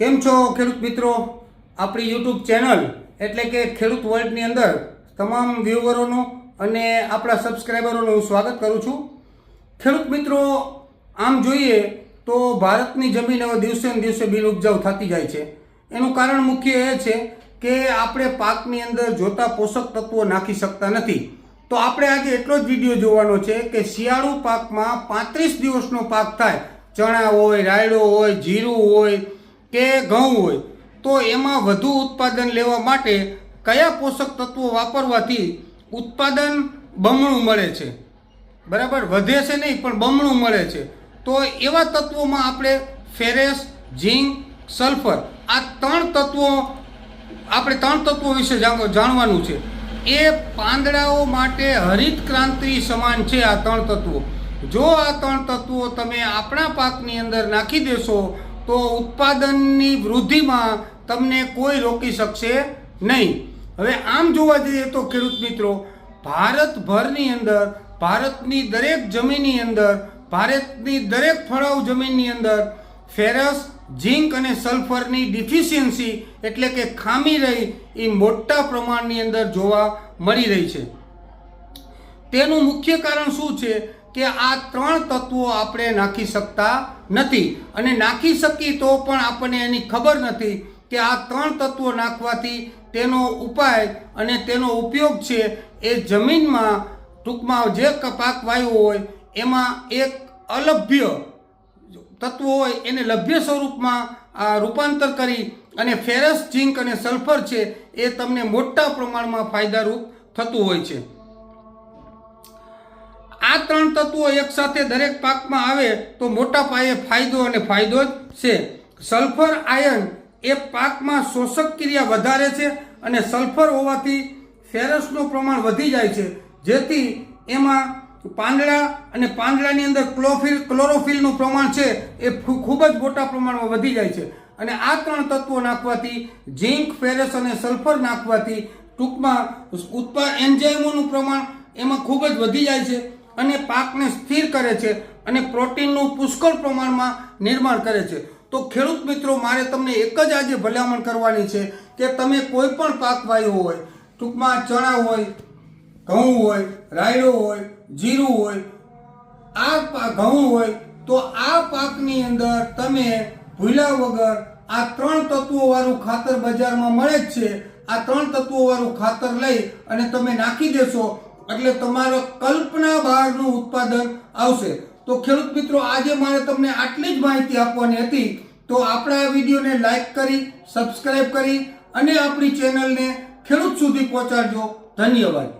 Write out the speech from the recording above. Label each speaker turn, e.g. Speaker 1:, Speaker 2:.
Speaker 1: કેમ છો ખેડૂત મિત્રો? આપણી યુટ્યુબ ચેનલ એટલે કે ખેડૂત વર્લ્ડની અંદર તમામ વ્યૂવરોનો અને આપણા સબસ્ક્રાઈબરોનું હું સ્વાગત કરું છું. ખેડૂત મિત્રો, આમ જોઈએ તો ભારતની જમીન હવે દિવસે ને દિવસે બિન ઉપજાઉ થતી જાય છે. એનું કારણ મુખ્ય એ છે કે આપણે પાકની અંદર જોતા પોષક તત્વો નાખી શકતા નથી. તો આપણે આજે એટલો જ વીડિયો જોવાનો છે કે શિયાળુ પાકમાં પાંત્રીસ દિવસનો પાક થાય. ચણા હોય, રાયડો હોય, જીરું હોય કે ઘઉં હોય, તો એમાં વધુ ઉત્પાદન લેવા માટે કયા પોષક તત્વો વાપરવાથી ઉત્પાદન બમણું મળે છે? બરાબર? વધે છે નહીં, પણ બમણું મળે છે. તો એવા તત્વોમાં આપણે ફેરેસ ઝીંક, સલ્ફર આ ત્રણ તત્વો, આપણે ત્રણ તત્વો વિશે જાણ- જાણવાનું છે. એ પાંદડાઓ માટે હરિત ક્રાંતિ સમાન છે આ ત્રણ તત્વો. જો આ ત્રણ તત્વો તમે આપણા પાકની અંદર નાખી દેશો તો ઉત્પાદનની વૃદ્ધિમાં તમને કોઈ રોકી શકશે નહીં. હવે આમ જોવા જઈએ તો ખેડૂત મિત્રો, ભારતભરની અંદર, ભારતની દરેક જમીનની અંદર, ભારતની દરેક ફળાઉ જમીનની અંદર ફેરસ ઝીંક અને સલ્ફરની ડિફિશિયન્સી એટલે કે ખામી રહી એ મોટા પ્રમાણની અંદર જોવા મળી રહી છે. તેનું મુખ્ય કારણ શું છે? કે આ ત્રણ તત્વો આપણે નાખી શકતા નથી. અને નાખી શકીએ તો પણ આપણને એની ખબર નથી કે આ ત્રણ તત્વો નાખવાથી તેનો ઉપાય અને તેનો ઉપયોગ છે એ જમીનમાં ટૂંકમાં જે પાક વાવ્યો હોય, એમાં એક અલભ્ય તત્વો હોય એને લભ્ય સ્વરૂપમાં, આ, રૂપાંતર કરી અને ફેરસ ઝીંક અને સલ્ફર છે એ તમને મોટા પ્રમાણમાં ફાયદારૂપ થતું હોય છે. આ ત્રણ તત્વો એકસાથે દરેક પાકમાં આવે તો મોટા પાયે ફાયદો અને ફાયદો જ છે. સલ્ફર આયન એ પાકમાં શોષક ક્રિયા વધારે છે અને સલ્ફર હોવાથી ફેરસનું પ્રમાણ વધી જાય છે. જેથી એમાં પાંદડા અને પાંદડાની અંદર ક્લોફિલ, ક્લોરોફિલનું પ્રમાણ છે એ ખૂબ જ મોટા પ્રમાણમાં વધી જાય છે. અને આ ત્રણ તત્વો નાખવાથી ઝીંક, ફેરસ અને સલ્ફર નાખવાથી ટૂંકમાં ઉત્પા, એન્ઝાઇમોનું પ્રમાણ એમાં ખૂબ જ વધી જાય છે. અને પાકને સ્થિર કરે છે અને પ્રોટીનનું પુષ્કળ પ્રમાણમાં નિર્માણ કરે છે. તો ખેડૂત મિત્રો, મારે તમને એક જ આજે ભલામણ કરવાની છે કે તમે કોઈ પણ પાક વાવ્યો હોય, ટૂંકમાં ચણા હોય, ઘઉં હોય, રાયડો હોય, જીરું હોય, આ ઘઉં હોય, તો આ પાકની અંદર તમે ભૂલ્યા વગર આ ત્રણ તત્વો વાળું ખાતર બજારમાં મળે જ છે. આ ત્રણ તત્વોવાળું ખાતર લઈ અને તમે નાખી દેશો. એટલે તમારો કલ્પના બહારનું ઉત્પાદન આવશે. તો ખેડૂત મિત્રો, આજે મારે તમને આટલી જ માહિતી આપવાની હતી. તો આપણા આ વિડીયોને લાઈક કરી સબસ્ક્રાઈબ કરી અને આપણી ચેનલને ખેડૂત સુધી પહોંચાડજો. ધન્યવાદ.